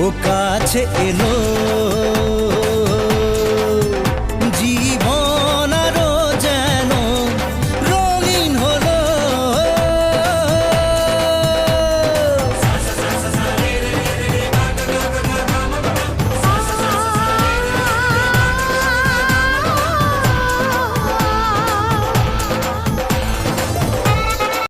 ও কাছে এলো।